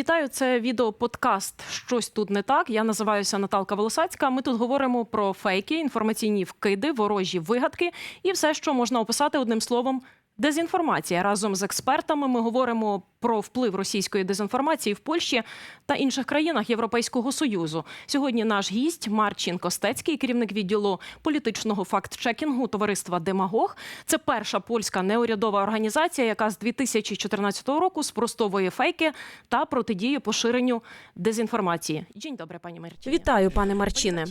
Вітаю, це відео подкаст. Щось тут не так. Я називаюся Наталка Волосацька. Ми тут говоримо про фейки, інформаційні вкиди, ворожі вигадки і все, що можна описати одним словом. Дезінформація разом з експертами. Ми говоримо про вплив російської дезінформації в Польщі та інших країнах Європейського союзу. Сьогодні наш гість Марчин Костецький, керівник відділу політичного факт-чекінгу товариства Демагог. Це перша польська неурядова організація, яка з 2014 року спростовує фейки та протидіє поширенню дезінформації. День добре, пані Марчині. Вітаю, пане Марчине.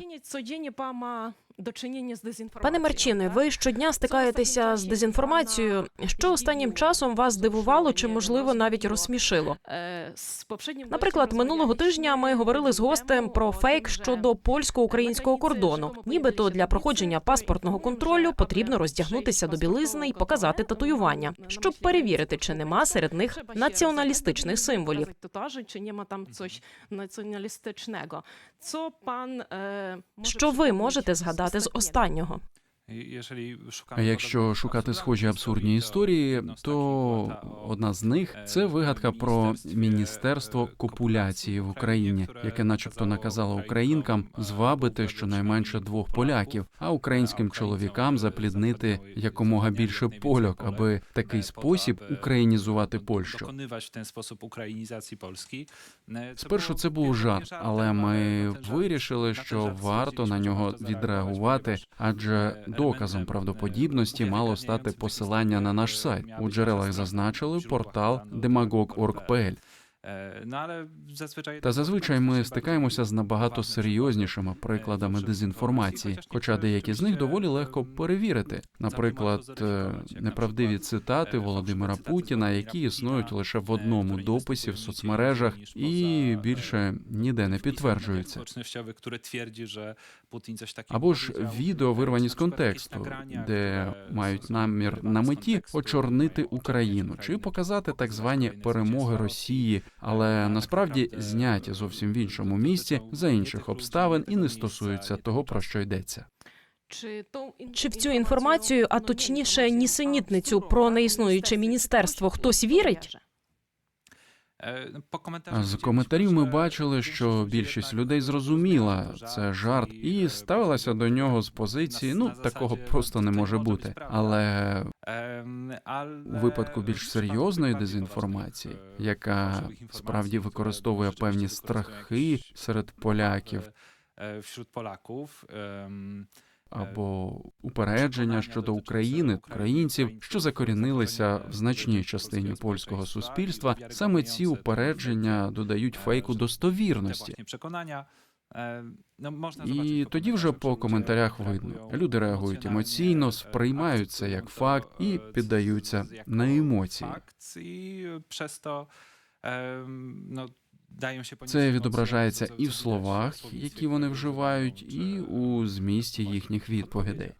Czynienia з дезінформацією. Пане Марчине, ви щодня стикаєтеся з дезінформацією. Що останнім часом вас здивувало чи, можливо, навіть розсмішило? Е, з попшеднім Наприклад, минулого тижня ми говорили з гостем про фейк щодо польсько-українського кордону. Нібито для проходження паспортного контролю потрібно роздягнутися до білизни і показати татуювання, щоб перевірити, чи нема серед них націоналістичних символів. Чи нема там coś націоналістичного. Co pan, е, Що ви можете z згадати з останнього? А якщо шукати схожі абсурдні історії, то одна з них це вигадка про міністерство копуляції в Україні, яке, начебто, наказало українкам звабити щонайменше двох поляків, а українським чоловікам запліднити якомога більше польок, аби такий спосіб українізувати Польщу. Спершу це був жарт, але ми вирішили, що варто на нього відреагувати, адже доказом правдоподібності мало стати посилання на наш сайт. У джерелах зазначили портал demagog.org.pl. Та зазвичай ми стикаємося з набагато серйознішими прикладами дезінформації, хоча деякі з них доволі легко перевірити. Наприклад, е, неправдиві цитати Володимира Путіна, які існують лише в одному дописі в соцмережах і більше ніде не підтверджуються. Або ж відео вирвані з контексту, де мають намір на меті очорнити Україну чи показати так звані перемоги Росії, але насправді зняті зовсім в іншому місці за інших обставин і не стосуються того, про що йдеться. Чи, то Чи в цю інформацію, а точніше нісенітницю про неіснуюче міністерство, хтось вірить? З коментарів ми бачили, що більшість людей зрозуміла це жарт і ставилася до нього з позиції. Ну такого просто не може бути. Але Ем, у випадку більш серйозної дезінформації, е, яка справді використовує певні страхи серед поляків. Або упередження щодо України, українців, що закорінилися в значній частині польського суспільства. Саме ці упередження додають фейку достовірності. І тоді вже по коментарях видно. Люди реагують емоційно, сприймають це як факт і піддаються на емоції. Це відображається і в словах, які вони вживають, і у змісті їхніх відповідей.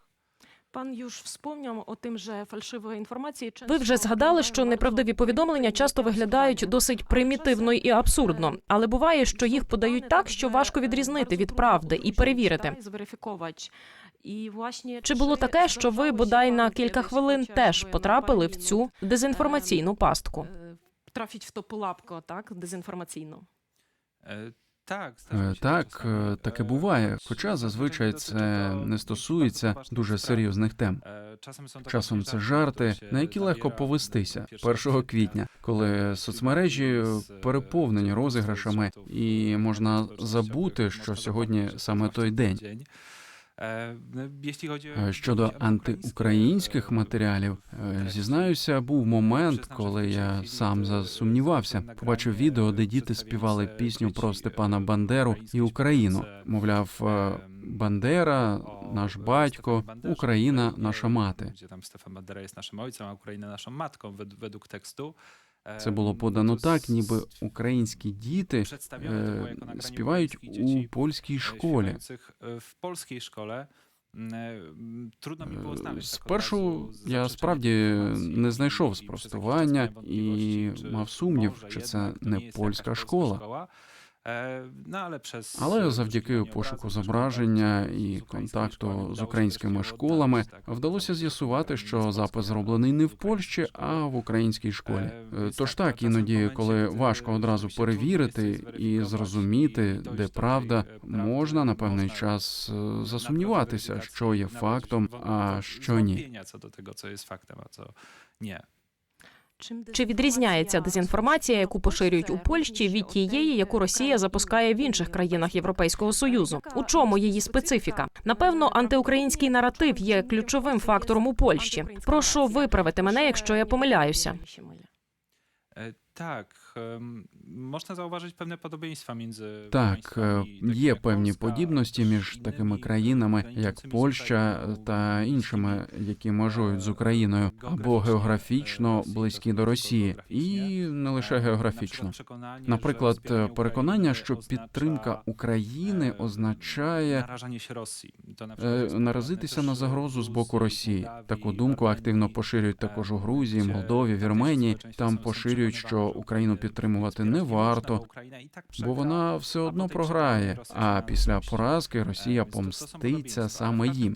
Пан Юж вспомняв о тим же фальшивої інформації. Ви вже згадали, що неправдиві повідомлення часто виглядають досить примітивно і абсурдно, але буває, що їх подають так, що важко відрізнити від правди і перевірити. Чи було таке, що ви бодай на кілька хвилин теж потрапили в цю дезінформаційну пастку? Трафіть в ту пулапку, так, дезінформаційну. E, Tak, Е, Так, czasami. е, таке буває. Хоча зазвичай це не стосується дуже серйозних тем. Часом це жарти, на які легко повестися 1 1 квітня, коли соцмережі переповнені розіграшами, і можна забути, що сьогодні саме той день. Е, Е, o Щодо антиукраїнських матеріалів, е, зізнаюся, був момент, коли я сам засумнівався. Побачив відео, де діти співали пісню про Степана Бандеру і Україну. Мовляв, е, Бандера, наш батько, Україна, наша мати. Bandera jest naszym ojcem, a Ukraina naszą matką, wed- według tekstu. E, Це було подано так, ніби українські діти е, співають у польській e, школі. e. Mm, e, mm, Trudno mi było Е, znaleźć tak Спершу я справді не знайшов спростування і мав сумнів, чи це не польська школа. E, No, przez Але завдяки пошуку зображення і контакту з українськими школами вдалося з'ясувати, що запис зроблений не в Польщі, а в українській школі. Е, Е, Тож так, іноді, коли важко одразу перевірити і зрозуміти, де правда, е, можна на певний час е, засумніватися, що є фактом, а що ні. co do tego, co jest faktem, a co nie. Чи відрізняється дезінформація, яку поширюють у Польщі, від тієї, яку Росія запускає в інших країнах Європейського союзу? У чому її специфіка? Напевно, антиукраїнський наратив є ключовим фактором у Польщі. Прошу виправити мене, якщо я помиляюся. E, Można zauważyć pewne podobieństwa między Так, є певні подібності між такими країнами, як Польща та іншими, які межують з Україною, або географічно близькі до Росії, і не лише географічно. Наприклад, переконання, що підтримка України означає наразитися на загрозу з боку Росії. Таку думку активно поширюють також у Грузії, Молдові, Вірменії. Там поширюють, що Україну Ukrainie підтримувати не варто, бо вона все одно програє. А після поразки Е, Росія помститься саме їм.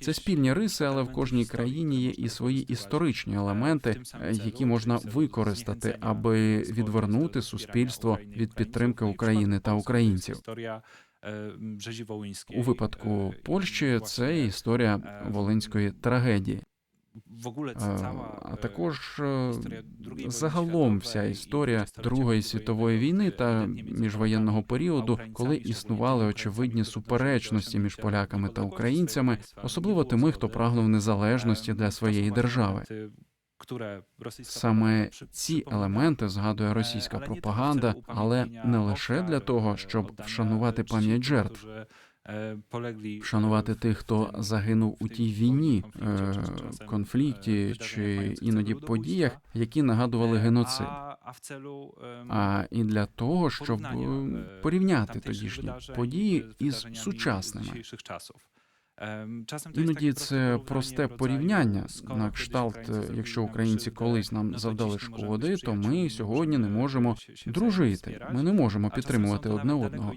Це спільні риси, але в кожній країні є і свої історичні е, елементи, які можна використати, аби відвернути суспільство від підтримки в України та українців. У випадку Польщі це історія е, волинської трагедії. В Е, А е, також е, історія Другої війни загалом вся історія Другої світової війни, та міжвоєнного періоду, коли існували очевидні суперечності між поляками та українцями, особливо тими, хто прагнув незалежності для своєї держави. Саме ці елементи згадує Е, російська пропаганда, але не лише для того, щоб вшанувати пам'ять жертв, вшанувати е, тих, хто загинув у тій війні, конфлікті, е, чи конфлікті е, чи іноді подіях, які нагадували Е, геноцид. А, а ем, і для того, щоб е, e, порівняти тодішні події із сучасними. jest Іноді це просте порівняння на кшталт, е, якщо українці колись нам завдали шкоди, то ми сьогодні не можемо дружити. Ми не можемо підтримувати одне одного.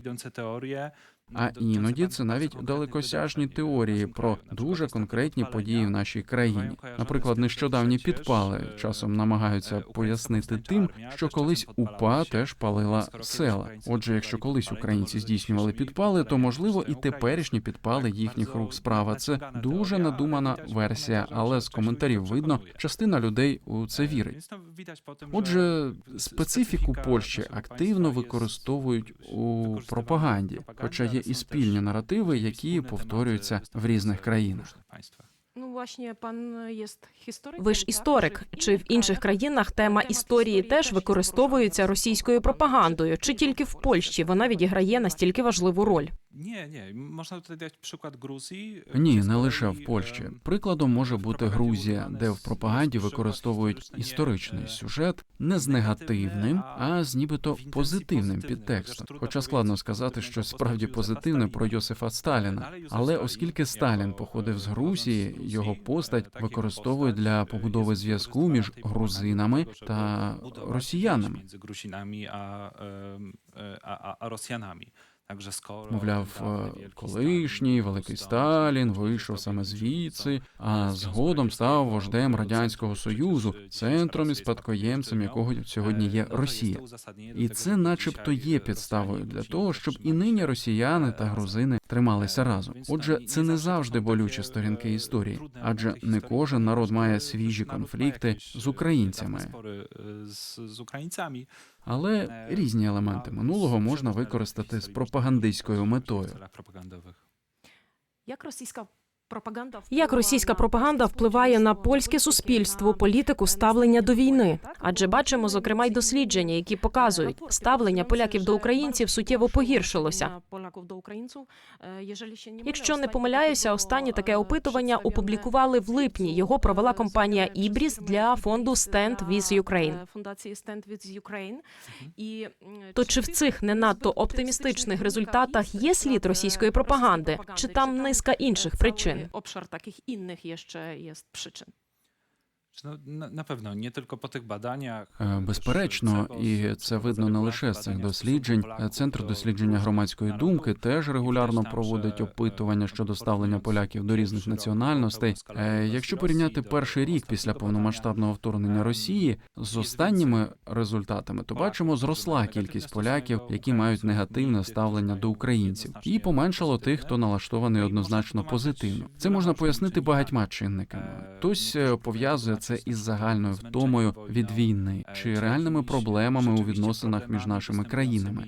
А іноді це навіть далекосяжні теорії про дуже конкретні події в нашій країні. Наприклад, нещодавні підпали е, часом намагаються е, пояснити тим, що колись УПА теж палила села. Отже, якщо колись українці здійснювали підпали, то можливо і теперішні підпали їхніх рук справа. Це дуже надумана версія, але з коментарів видно, частина людей у це Е, вірить. Отже, специфіку Польщі активно використовують у пропаганді, хоча є ale і спільні наративи, які повторюються в різних країнах. Ну, власне, пан є історик. Ви ж історик. Чи в інших країнах тема історії теж використовується російською пропагандою, чи тільки в Польщі вона відіграє настільки важливу роль? Nie. Można tutaj dać przykład Gruzji. Ні, не лише в Польщі. Прикладом може бути Грузія, де в пропаганді використовують історичний e, сюжет не з негативним, а з нібито позитивним підтекстом. Хоча складно сказати про справді позитивне про Йосифа Сталіна. Але оскільки Сталін походив з Грузії, його постать використовують для побудови зв'язку між грузинами та росіянами. więź między Gruzinami Мовляв, е, колишній великий Сталін вийшов саме звідси, а згодом став вождем радянського союзу, центром і спадкоємцем якого сьогодні є Росія. І це, начебто, є підставою для того, щоб і нині росіяни та грузини трималися разом. Отже, це не завжди болючі сторінки історії, адже не кожен народ має свіжі конфлікти з українцями. з українцями. Але Е, різні елементи минулого можна використати з пропагандистською метою. Як російська Як російська пропаганда впливає на польське суспільство, політику, ставлення до війни? Адже бачимо, зокрема, й дослідження, які показують, ставлення поляків до українців суттєво погіршилося. Якщо не помиляюся, останнє таке опитування опублікували в липні. Його провела компанія Ібріс для фонду Stand with Ukraine. фундації Stand with Ukraine. І То чи в цих не надто оптимістичних результатах є слід російської пропаганди, чи там низка інших причин? Obszar takich innych jeszcze jest przyczyn. Безперечно, і це видно не лише з цих досліджень. Е, Центр дослідження громадської думки теж регулярно проводить опитування щодо ставлення поляків до різних національностей. Е, Якщо порівняти перший рік після повномасштабного вторгнення Росії з останніми результатами, то бачимо, зросла кількість поляків, які мають негативне ставлення до українців, і поменшало тих, хто налаштований однозначно позитивно. Це можна пояснити багатьма чинниками. Хтось е, пов'язує це із загальною втомою від війни чи реальними проблемами у відносинах між нашими країнами.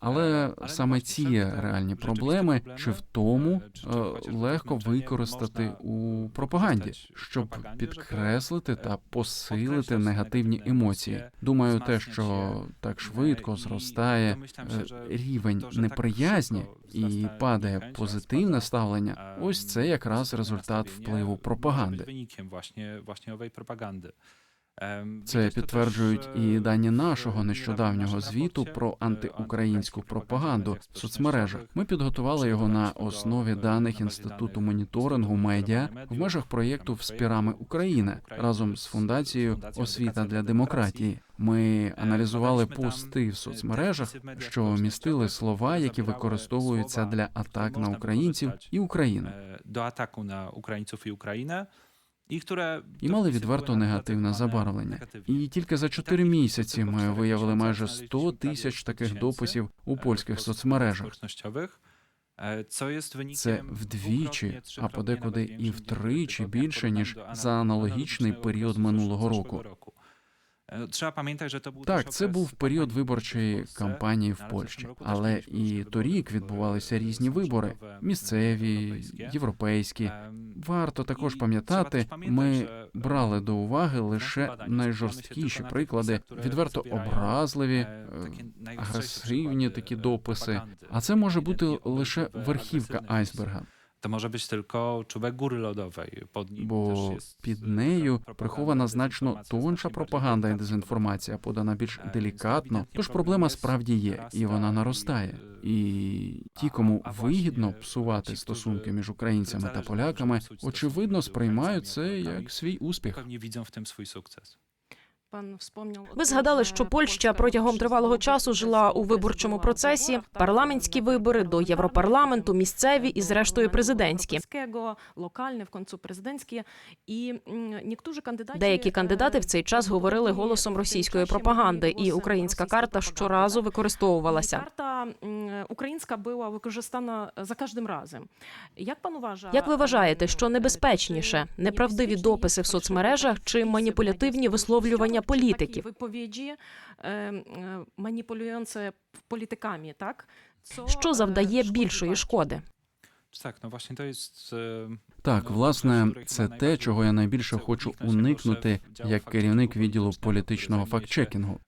Але саме ці реальні проблеми чи в тому е, легко використати у пропаганді, щоб підкреслити та посилити негативні емоції. Думаю, те, що так швидко зростає е, рівень неприязні і падає позитивне ставлення. Ось це якраз результат впливу пропаганди. Em, Це підтверджують і e, дані нашого нещодавнього звіту про e, антиукраїнську пропаганду в соцмережах. Ми підготували його на основі даних інституту моніторингу медіа в межах проєкту «Вспірами України разом з фундацією Освіта для демократії. Ми аналізували пости в соцмережах, що містили слова, які використовуються для атак на українців і Україну. na Ukraińców i Ukrainę. І, które І мали відверто негативне забарвлення. І тільки за чотири місяці ми виявили майже 100 тисяч таких дописів у польських соцмережах. Це вдвічі, а подекуди і втричі більше ніж за аналогічний період минулого року. Trzeba pamiętać, że to był Так, це був період виборчої кампанії в Польщі, але і торік відбувалися e, різні вибори: місцеві, європейські. Варто також пам'ятати, треба пам'ятати, ми брали до уваги лише найжорсткіші приклади, відверто образливі, е, е, агресивні такі дописи. А це може бути лише верхівка айсберга. To tylko czubek góry lodowej. Pod nim Бо під нею прихована значно тонша пропаганда і дезінформація, подана більш делікатно. Тож проблема справді є, і вона наростає. і, ті, кому вигідно псувати стосунки між українцями та поляками, очевидно сприймають це як свій успіх. W tym swój sukces. Ви згадали, що Польща протягом тривалого часу жила у виборчому процесі, парламентські вибори до Європарламенту, місцеві і, зрештою, президентські. локальне, в концу президентські. І кандидати Деякі кандидати в цей час говорили голосом російської пропаганди, і українська карта щоразу використовувалася. Карта українська була використана за кожним разом. Як пан вважає? Як ви вважаєте, що небезпечніше неправдиві дописи в соцмережах чи маніпулятивні висловлювання політиків? Виповіді е, е, політиками, так? Що завдає більшої шкоди? Так, ну власне, то jest. Так, власне, це те, чого я найбільше хочу уникнути як керівник відділу політичного фактчекінгу.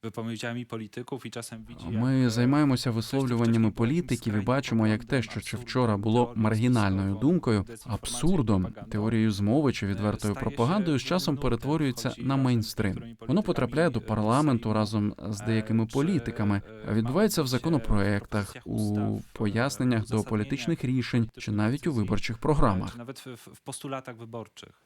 Ми займаємося висловлюваннями політиків і бачимо, як те, що чи вчора було маргінальною думкою, абсурдом, теорією змови чи відвертою пропагандою, з часом перетворюється на мейнстрим. Воно потрапляє до парламенту разом з деякими політиками, відбувається в законопроектах, у поясненнях до політичних рішень чи навіть у виборчих Чи програмах. В, в постулатах виборчих.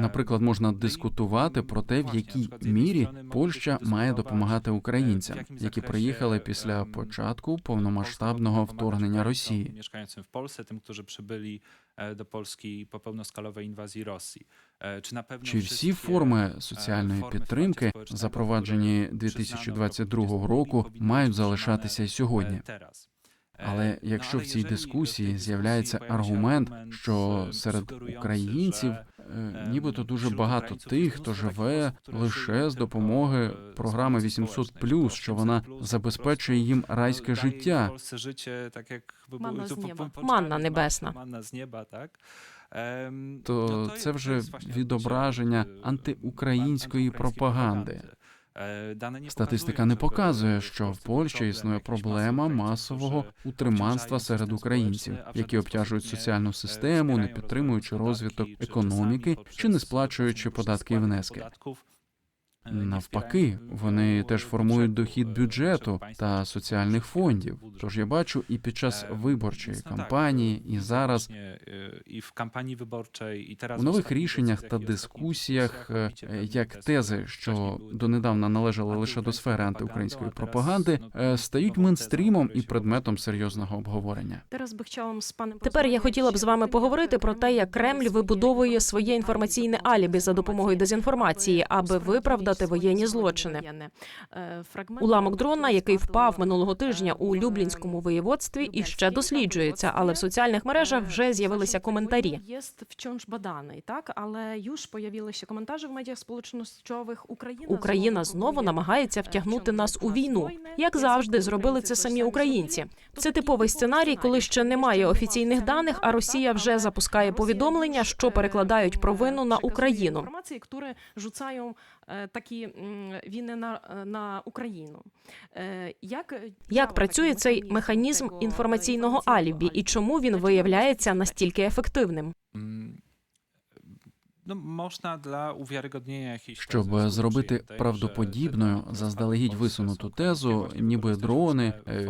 Наприклад, можна дискутувати про те, в якій мірі Польща має допомагати українцям, які приїхали після початку повномасштабного вторгнення Росії. W Polsce, tym, którzy przybyli e, do Polski po pełnoskalowej inwazji Rosji. E, Czy Чи всі форми e, соціальної підтримки, запроваджені które 2022 przyznano w року, мають залишатися й сьогодні. Е, Але ну, якщо в цій дискусії з'являється аргумент, що е, серед українців е, е, нібито дуже багато тих, хто живе лише з допомоги e, програми z 800 що вона забезпечує їм prostu життя. po- nieba. po- Манна небесна. Манна з неба, так? Ем, То це вже відображення е, антиукраїнської пропаганди. Статистика не показує, що в Польщі існує проблема масового утриманства серед українців, які обтяжують соціальну систему, не підтримуючи розвиток економіки, чи не сплачуючи податки і внески. Навпаки, вони теж формують дохід бюджету та соціальних фондів. Тож я бачу і під час виборчої кампанії, і зараз і в кампанії виборчій, і у нових рішеннях та дискусіях, е, як тези, що донедавна належали лише до сфери антиукраїнської пропаганди, е, стають мейнстрімом і предметом серйозного обговорення. Тепер я хотіла б з вами поговорити про те, як Кремль вибудовує своє інформаційне алібі за допомогою дезінформації, аби виправдати воєнні злочини. Уламок дрона, який впав минулого тижня у Люблінському воєводстві, і ще досліджується, але в соціальних мережах вже з'явилися коментарі. Є wciąż badaний, так але już появилися коментарі в медіах сполучностьових. Україна Україна знову намагається втягнути нас у війну, як завжди зробили це самі українці. Це типовий сценарій, коли ще немає офіційних даних, а Росія вже запускає повідомлення, що перекладають провину на Україну. Інформації, які е, такі і війни на, на Україну. Е, Як, Як працює цей механізм інформаційного алібі і чому він виявляється настільки ефективним? Ну, можна для увіарогоднення якихось Щоб зробити правдоподібною, заздалегідь висунуту тезу, ніби дрони, е,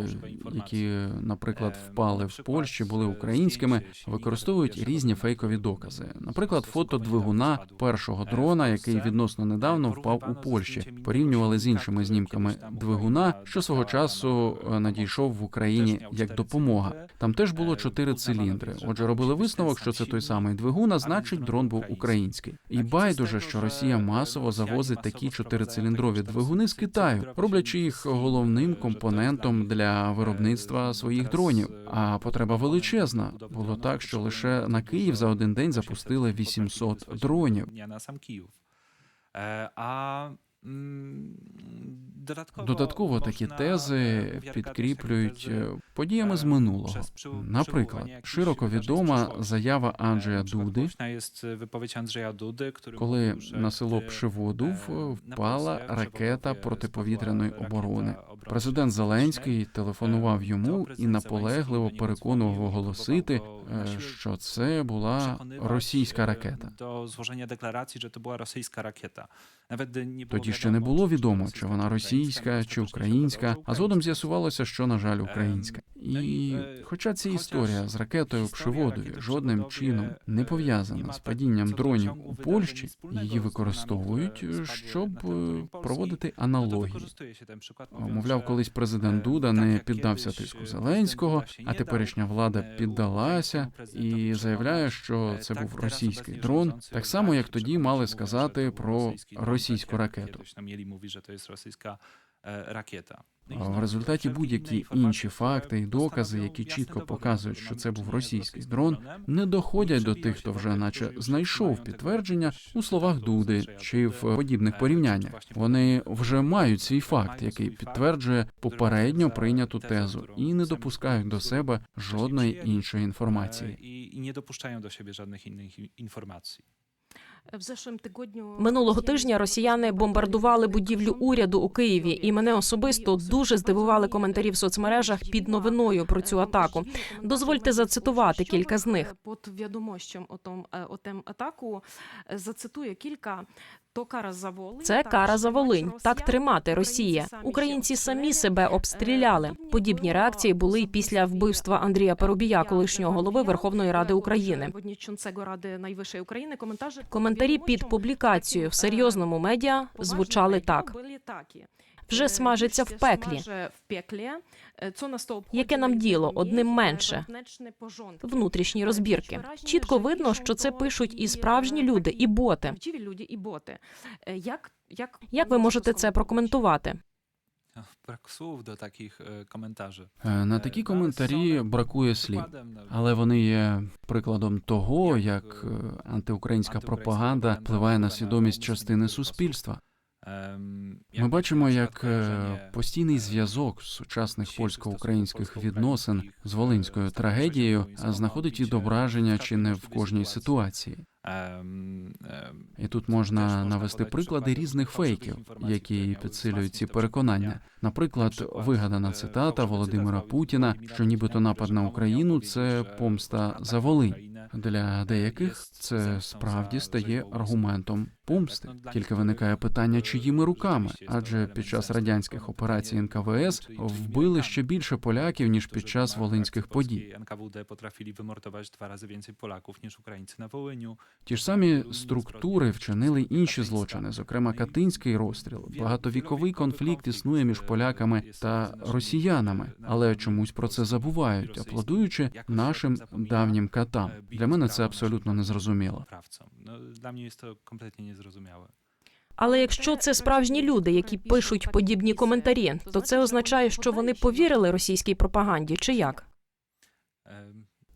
які, наприклад, Е, впали в Польщі, були українськими, використовують різні фейкові докази. е, Наприклад, фото двигуна першого Е, дрона, який відносно недавно впав у Польщі. Порівнювали з іншими знімками двигуна, що свого часу надійшов в Україні як допомога. Там теж було чотири циліндри. Отже, робили висновок, що це той самий двигун, а значить, дрон був український. Український. І байдуже, що Росія масово завозить такі чотирициліндрові двигуни з Китаю, роблячи їх головним компонентом для е, виробництва своїх дронів. е, А потреба величезна. Було так, що лише на Київ за один день запустили wtedy 800 potrafili дронів. dnia додатково, такі тези е, підкріплюють е, подіями з е, минулого. Наприклад, широко відома заява Анджея Дуди, коли на село Пшиводув впала ракета протиповітряної оборони. Президент Зеленський телефонував йому і наполегливо переконував оголосити, е, що це була російська e, ракета. До зложення декларації, що це була російська ракета. Тоді ще не було відомо, чи вона російська, чи українська, а згодом з'ясувалося, що на жаль, українська. І е, хоча ця історія з ракетою в жодним чином не е, пов'язана з падінням дронів у Польщі, її використовують, щоб е, проводити to аналогії. Мовляв, колись президент е, Дуда не піддався тиску е, Зеленського, а теперішня влада е, піддалася українському і заявляє, що е, це був російський дрон, так само як тоді мали сказати про російську ракету. Kiedyś В результаті будь-які інші факти і докази, які чітко показують, що це був російський дрон, не доходять до тих, хто вже наче знайшов підтвердження у словах Дуди чи в подібних порівняннях. Вони вже мають свій факт, який підтверджує попередньо прийняту тезу, і не допускають до себе жодної іншої інформації. nie dopuszczają do siebie żadnych innych i- informacji. В зашим тижню Минулого тижня росіяни бомбардували будівлю уряду у Києві, і мене особисто дуже здивували коментарі в соцмережах під новиною про цю атаку. Дозвольте зацитувати кілька з них. Под відомощем о том е, о тем атаку е, зацитую кілька. То кара за Волинь. Це кара за Волинь. Так тримати Росія. Українці самі себе обстріляли. Подібні реакції були й після вбивства Андрія Парубія, колишнього голови Верховної Ради України. Воднічунцего Ради найвищої України Коментарі під публікацією в серйозному медіа звучали так: вже смажиться в пеклі. Яке нам діло? Одним менше. Внутрішні розбірки. Чітко видно, що це пишуть і справжні люди, і боти. Правдиві і боти. Е, Як, як, ви можете це прокоментувати? Takich e, komentarzy. Е, На Е, такі коментарі бракує слів. Але вони є прикладом того, як е, антиукраїнська пропаганда впливає на свідомість частини суспільства. Ем, Ми бачимо, як е, постійний е, зв'язок сучасних польсько-українських відносин з волинською е, трагедією знаходить відображення чи не в кожній ситуації. І тут можна навести приклади різних фейків, які підсилюють ці переконання. Наприклад, вигадана е, цитата Володимира Путіна, що нібито напад на Україну це помста за Волинь. Для деяких це справді стає аргументом. Помсти. Тільки виникає питання, чиїми руками, адже під час радянських операцій НКВС вбили ще більше поляків ніж під час волинських подій. NKWD potrafili wymordować dwa razy więcej Polaków niż Ukraińcy na Wołyniu. Ті ж самі структури вчинили інші злочини, зокрема катинський розстріл. Багатовіковий конфлікт існує між поляками та росіянами, але чомусь про це забувають, аплодуючи нашим давнім катам. Для мене це абсолютно незрозуміло. Oprawcom. No, dla mnie to. Але якщо це справжні люди, які пишуть подібні коментарі, то це означає, що вони повірили російській пропаганді, чи як?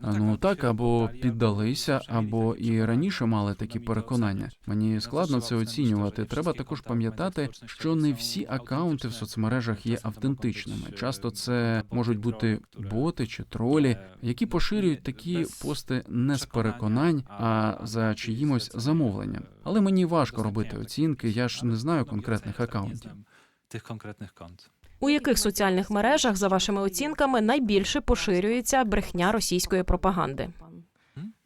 Ну так, або піддалися, або і раніше мали такі переконання. Мені складно це оцінювати. Треба також пам'ятати, що не всі акаунти в соцмережах є автентичними. Часто це можуть бути боти чи тролі, які поширюють такі пости не з переконань, а за чиїмось замовленням. Але мені важко робити оцінки. Я ж не знаю конкретних акаунтів. Tych konkretnych kont. У яких соціальних мережах, за вашими оцінками, найбільше поширюється брехня російської пропаганди?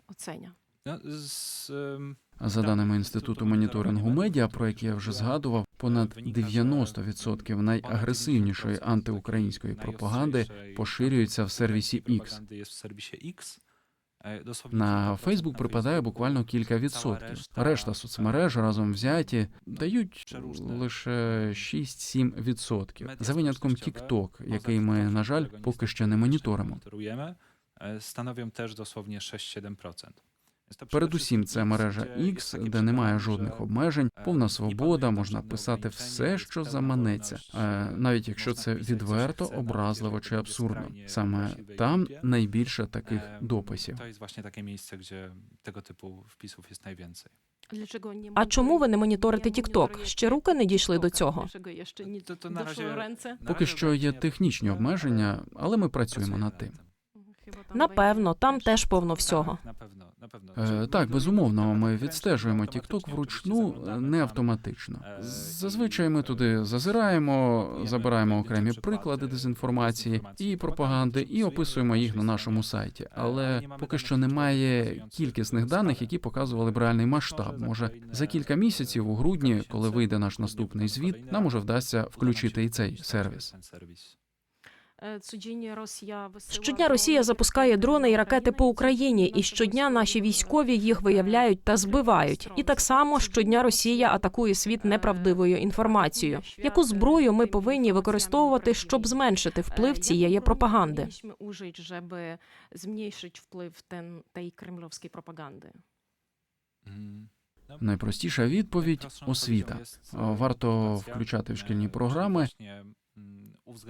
Оценя. Em, За даними інституту моніторингу медіа, про який я вже згадував, понад 90% найагресивнішої антиукраїнської пропаганди поширюється в сервісі X. На Фейсбук припадає буквально кілька відсотків. Решта соцмереж разом взяті дають лише 6-7 відсотків. За винятком TikTok, який ми, на жаль, поки що не моніторимо. Моніторуємо, теж дословні też dosłownie 6-7%. Передусім, це мережа X, де немає жодних обмежень, е, повна свобода, можна писати все, що заманеться, Е, навіть якщо це відверто, образливо чи абсурдно. Саме там найбільше таких дописів. To jest właśnie takie miejsce, gdzie tego typu wpisów jest. Для чого не А чому ви не моніторите TikTok? Ще руки не дійшли до цього? Є na Поки що є технічні обмеження, але ми працюємо над тим. Напевно, там теж повно всього. Напевно. Е, Так, безумовно, ми відстежуємо TikTok вручну, не автоматично. е, Зазвичай ми туди е, зазираємо, забираємо окремі приклади дезінформації і пропаганди, і описуємо їх на нашому сайті. Але поки що немає кількісних даних, які показували б реальний масштаб. Може, за кілька місяців у грудні, коли вийде наш наступний звіт, нам уже вдасться включити і цей сервіс. Е, Щодня Росія висилає Щодня Росія запускає дрони і ракети по Україні, і щодня наші військові їх виявляють та збивають. І так само щодня Росія атакує світ неправдивою інформацією. Яку зброю ми повинні використовувати, щоб зменшити вплив цієї пропаганди? Użyć, żeby zmniejszyć wpływ ten, tej kremlowskiej. Найпростіша відповідь освіта. Варто включати в шкільні програми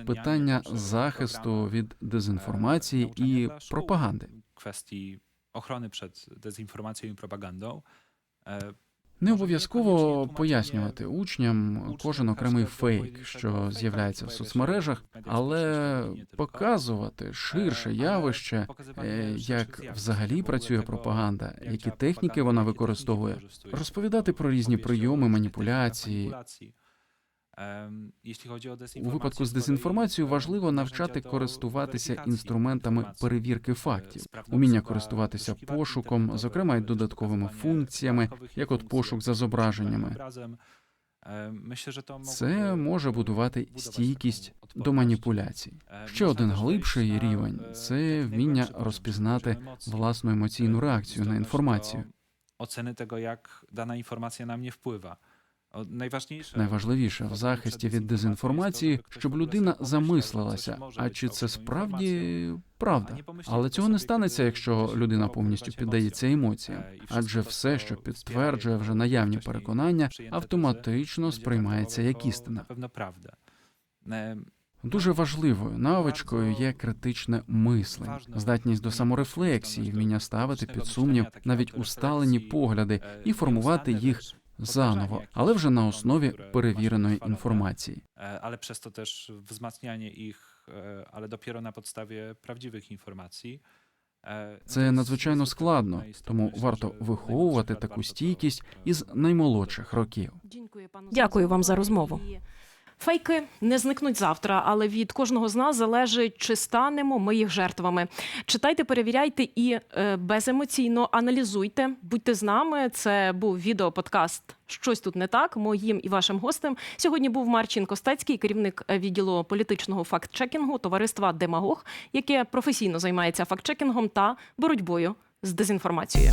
питання захисту від дезінформації і пропаганди. ochrony przed dezinformacją i propagandą. E, Не обов'язково пояснювати учням кожен окремий фейк, що з'являється в соцмережах, але показувати ширше явище, е, як взагалі працює пропаганда, які техніки вона використовує, розповідати про різні прийоми маніпуляції. У випадку з дезінформацією важливо навчати користуватися інструментами перевірки e, фактів, уміння користуватися пошуком, зокрема й додатковими функціями, як от пошук за зображеннями. że Це може будувати стійкість до маніпуляцій. Е, Ще один глибший рівень е, це вміння розпізнати власну емоційну Е, реакцію на інформацію. jak dana informacja na mnie wpływa. O, Najważniejsze Найважливіше в захисті від дезінформації, щоб людина замислилася, а чи це справді правда. Але цього не станеться, якщо людина повністю піддається емоціям, адже все, що підтверджує вже наявні переконання, автоматично сприймається як істина. Е, Дуже важливою навичкою є критичне мислення, здатність до саморефлексії, вміння ставити під сумнів навіть усталені погляди і формувати їх заново, але вже на основі перевіреної інформації. Але через то теж też wzmacnianie ich, e, ale dopiero na podstawie prawdziwych informacji. E, no to Це надзвичайно складно, тому варто виховувати таку стійкість із наймолодших років. Дякую вам за розмову. Фейки не зникнуть завтра, але від кожного з нас залежить, чи станемо ми їх жертвами. Читайте, перевіряйте і е, беземоційно аналізуйте. Будьте з нами. Це був відеоподкаст Щось тут не так. Моїм і вашим гостем сьогодні був Марчин Костецький, керівник е, відділу політичного фактчекінгу товариства Демагог, яке професійно займається фактчекінгом та боротьбою з дезінформацією.